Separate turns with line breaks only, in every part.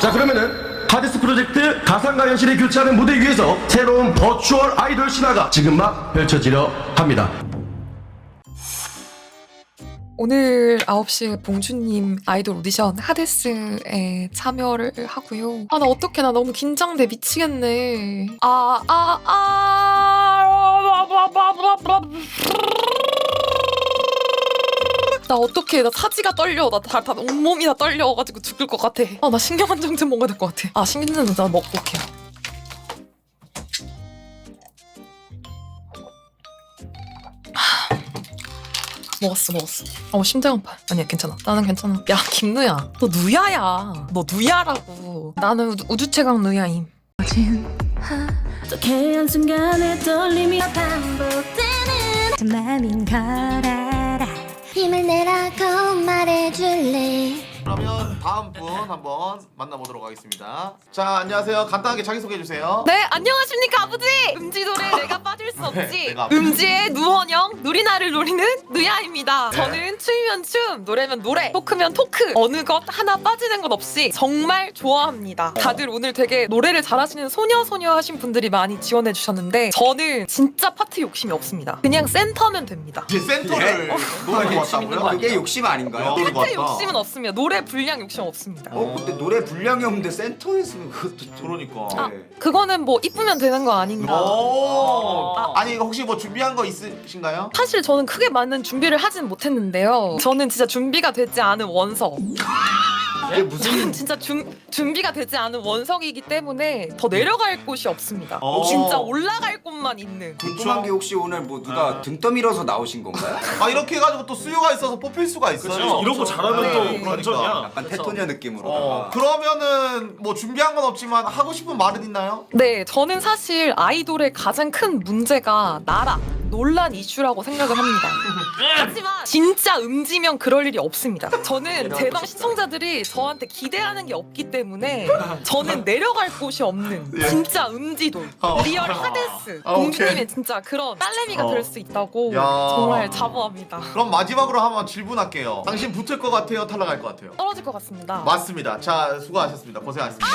자 그러면은 하데스 프로젝트 가상과 현실을 교차하는 무대 위에서 새로운 버추얼 아이돌 신화가 지금 막 펼쳐지려 합니다.
오늘 9시에 봉주님 아이돌 오디션 하데스에 참여를 하고요. 아, 나 어떡해. 나 너무 긴장돼. 미치겠네. 아, 아, 아. 나 어떡해. 나 사지가 떨려. 나 다, 다 온몸이 다 떨려가지고 죽을 것 같아. 아, 나 신경안정 좀 먹어야 될 것 같아. 아, 신경안정 나 먹고 올게요. 먹었어 먹었어. 어 심장 아파. 아니야 괜찮아. 나는 괜찮아. 야 김누야. 너 누야야. 너 누야라고. 나는 우주, 최강 누야임.
어떻게 한순간에 떨림이 반복되는 저 맘인 걸 알아
힘을 내라고 말해줄래
그러면 다음 분 한번 만나보도록 하겠습니다. 자, 안녕하세요. 간단하게 자기소개해 주세요.
네 안녕하십니까 아버지 음지 노래 내가 빠질 수 없지
내가 아버지.
음지의 누원영 누리나를 노리는 누야입니다 저는 춤이면 춤 노래면 노래 토크면 토크 어느 것 하나 빠지는 것 없이 정말 좋아합니다 다들 오늘 되게 노래를 잘하시는 소녀 소녀 하신 분들이 많이 지원해 주셨는데 저는 진짜 파트 욕심이 없습니다 그냥 센터면 됩니다
이제 센터를 노리고 왔다고요?
그게 욕심 아닌가요?
노리고
파트. 욕심은 없습니다 노래 분량 욕심 없습니다
어 근데 노래 분량이 없는데 센터에 쓰면 그것도 좀
그러니까.
아,
네.
그거는 뭐 이쁘면 되는 거 아닌가
오.
아.
아니 이거 혹시 뭐 준비한 거 있으신가요?
사실 저는 크게 많은 준비를 하진 못했는데요. 저는 진짜 준비가 되지 않은 원석.
이게 무슨
저는 진짜 준, 준비가 되지 않은 원석이기 때문에 더 내려갈 곳이 없습니다.
어.
진짜 올라갈 곳만 있는.
궁금한 게 혹시 오늘 뭐 누가 등 떠밀어서 나오신 건가요?
아 이렇게 해가지고 또 수요가 있어서 뽑힐 수가 있어요.
이런 거 잘하면
네.
또
그러니까.
완전이야.
약간 테토니아 느낌으로.
어, 그러면은 뭐 준비한 건 없지만 하고 싶은 말은 있나요?
네, 저는 사실 아이돌의 가장 큰 문제가 나라. 논란 이슈라고 생각을 합니다. 하지만 진짜 음지면 그럴 일이 없습니다. 저는 제방 시청자들이 저한테 기대하는 게 없기 때문에 저는 내려갈 곳이 없는
예.
진짜 음지돌
어.
리얼 하데스
어,
공주님의
오케이.
진짜 그런 딸내미가
어.
될 수 있다고
야.
정말 자부합니다.
그럼 마지막으로 한번 질문할게요. 당신 붙을 것 같아요? 탈락할 것 같아요?
떨어질 것 같습니다.
맞습니다. 자 수고하셨습니다. 고생하셨습니다.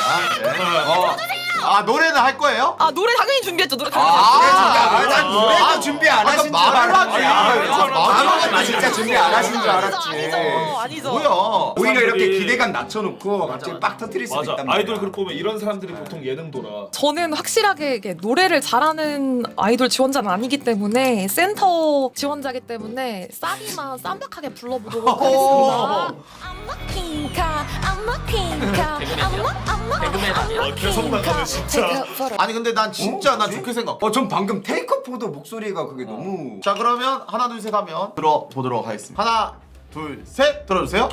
네. 어. 아 노래는 할 거예요?
아 노래 당연히 준비했죠. 노래 당연히.
아,
아, 난 노래도
아,
준비 안 하신 줄. 알았지.
아,
아. 진짜 준비 안 하신 줄 알았지.
아니죠, 아니죠.
뭐야?
오히려 이렇게 기대감 낮춰놓고 갑자기 빡 터트릴 수도
맞아.
있단 말이야.
아이돌 그룹 보면 이런 사람들이 보통 예능 돌아.
저는 확실하게 이게 노래를 잘하는 아이돌 지원자는 아니기 때문에 센터 지원자기 때문에 쌈이만 쌈박하게 불러보도록 하겠습니다.
I'm not pink I'm not pink I'm not I'm not I'm not
계속 나가네 진짜.
아니 근데 난 진짜
어?
난
뭐지?
좋게 생각.
어, 전 방금 테이크오프도 목소리가 그게 너무.
자 그러면 하나 둘 셋 하면 들어보도록 하겠습니다. 하나 둘 셋 들어주세요.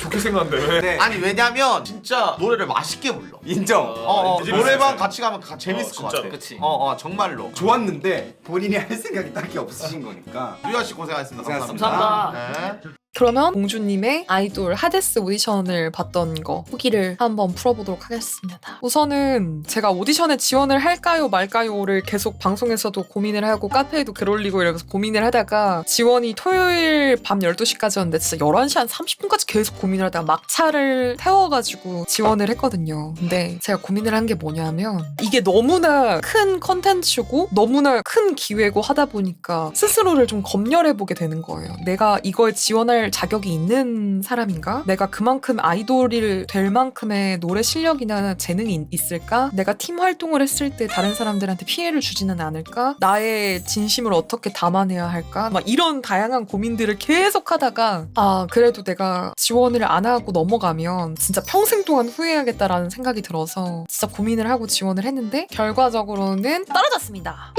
좋게 생각한데 왜?
네.
아니 왜냐면 진짜 노래를 맛있게 불러.
인정.
어, 어
재밌었어요.
노래방 같이 가면 가, 재밌을
어,
것
진짜로.
같아.
그치.
어, 어 정말로.
좋았는데 본인이 할 생각이 딱히 없으신 거니까.
유아 씨 고생하셨습니다.
고생하셨습니다.
감사합니다. 네.
그러면 공주님의 아이돌 하데스 오디션을 봤던 거 후기를 한번 풀어보도록 하겠습니다. 우선은 제가 오디션에 지원을 할까요 말까요를 계속 방송에서도 고민을 하고 카페에도 글 올리고 이러면서 고민을 하다가 지원이 토요일 밤 12시까지였는데 진짜 11시 한 30분까지 계속 고민을 하다가 막차를 태워가지고 지원을 했거든요. 근데 제가 고민을 한 게 뭐냐면 이게 너무나 큰 컨텐츠고 너무나 큰 기회고 하다 보니까 스스로를 좀 검열해보게 되는 거예요. 내가 이걸 지원할 자격이 있는 사람인가? 내가 그만큼 아이돌이 될 만큼의 노래 실력이나 재능이 있- 있을까? 내가 팀 활동을 했을 때 다른 사람들한테 피해를 주지는 않을까? 나의 진심을 어떻게 담아내야 할까? 막 이런 다양한 고민들을 계속 하다가 아 그래도 내가 지원을 안 하고 넘어가면 진짜 평생 동안 후회하겠다라는 생각이 들어서 진짜 고민을 하고 지원을 했는데 결과적으로는 떨어졌습니다.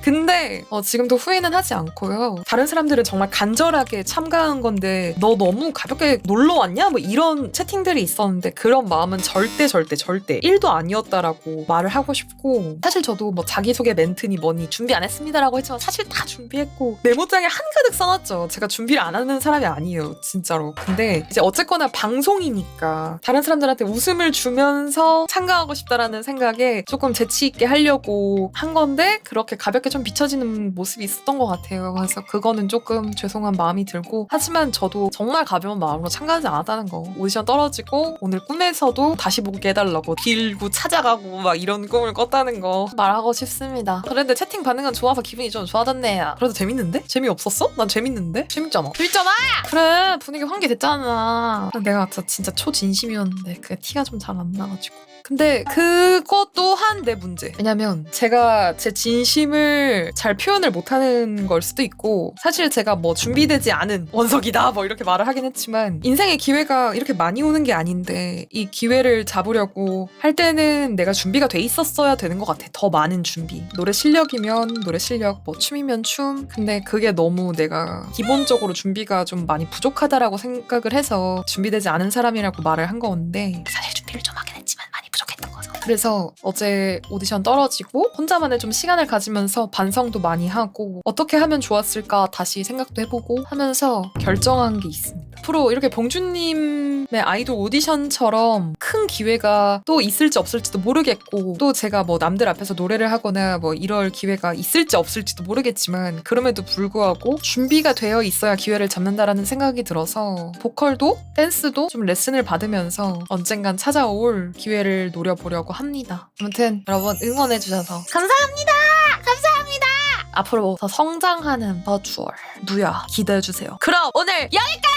근데 어, 지금도 후회는 하지 않고요. 다른 사람들은 정말 간절하게 참가한 건데 너 너무 가볍게 놀러 왔냐? 뭐 이런 채팅들이 있었는데 그런 마음은 절대 절대 절대 1도 아니었다라고 말을 하고 싶고 사실 저도 뭐 자기소개 멘트니 뭐니 준비 안 했습니다라고 했지만 사실 다 준비했고 메모장에 한가득 써놨죠. 제가 준비를 안 하는 사람이 아니에요. 진짜로. 근데 이제 어쨌거나 방송이니까 다른 사람들한테 웃음을 주면서 참가하고 싶다라는 생각에 조금 재치 있게 하려고 한 건데 그렇게 가볍게 이렇게 좀 비춰지는 모습이 있었던 것 같아요. 그래서 그거는 조금 죄송한 마음이 들고 하지만 저도 정말 가벼운 마음으로 참가하지 않았다는 거. 오디션 떨어지고 오늘 꿈에서도 다시 보게 해달라고 빌고 찾아가고 막 이런 꿈을 꿨다는 거 말하고 싶습니다. 그런데 채팅 반응은 좋아서 기분이 좀 좋아졌네요. 그래도 재밌는데? 재미없었어? 난 재밌는데? 재밌잖아. 재밌잖아! 그래 분위기 환기됐잖아. 내가 진짜, 초진심이었는데 그게 티가 좀 잘 안 나가지고. 근데 그것 또한 내 문제. 왜냐면 제가 제 진심을 잘 표현을 못하는 걸 수도 있고 사실 제가 뭐 준비되지 않은 원석이다 뭐 이렇게 말을 하긴 했지만 인생의 기회가 이렇게 많이 오는 게 아닌데 이 기회를 잡으려고 할 때는 내가 준비가 돼 있었어야 되는 것 같아. 더 많은 준비. 노래 실력이면 노래 실력, 뭐 춤이면 춤. 근데 그게 너무 내가 기본적으로 준비가 좀 많이 부족하다라고 생각을 해서 준비되지 않은 사람이라고 말을 한 건데 사실 준비를 좀 하긴 했지만. 그래서 어제 오디션 떨어지고 혼자만의 좀 시간을 가지면서 반성도 많이 하고 어떻게 하면 좋았을까 다시 생각도 해보고 하면서 결정한 게 있습니다. 앞으로 이렇게 봉준님 의 아이돌 오디션처럼 큰 기회가 또 있을지 없을지도 모르겠고 또 제가 뭐 남들 앞에서 노래를 하거나 뭐 이럴 기회가 있을지 없을지도 모르겠지만 그럼에도 불구하고 준비가 되어 있어야 기회를 잡는다라는 생각이 들어서 보컬도 댄스도 좀 레슨을 받으면서 언젠간 찾아올 기회를 노려보려고 합니다. 아무튼 여러분 응원해 주셔서 감사합니다. 감사합니다. 앞으로 더 성장하는 버추얼 무야 기대해 주세요. 그럼 오늘 여기까지!